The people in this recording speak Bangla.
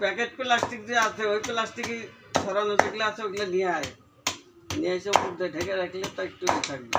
প্যাকেট প্লাস্টিক যে আছে, ওই প্লাস্টিকই ছড়ানো যেগুলো আছে, ওগুলো নিয়ে আয়। নিয়ে এসে উপর দিয়ে ঢেকে রাখলে তো একটু থাকবে।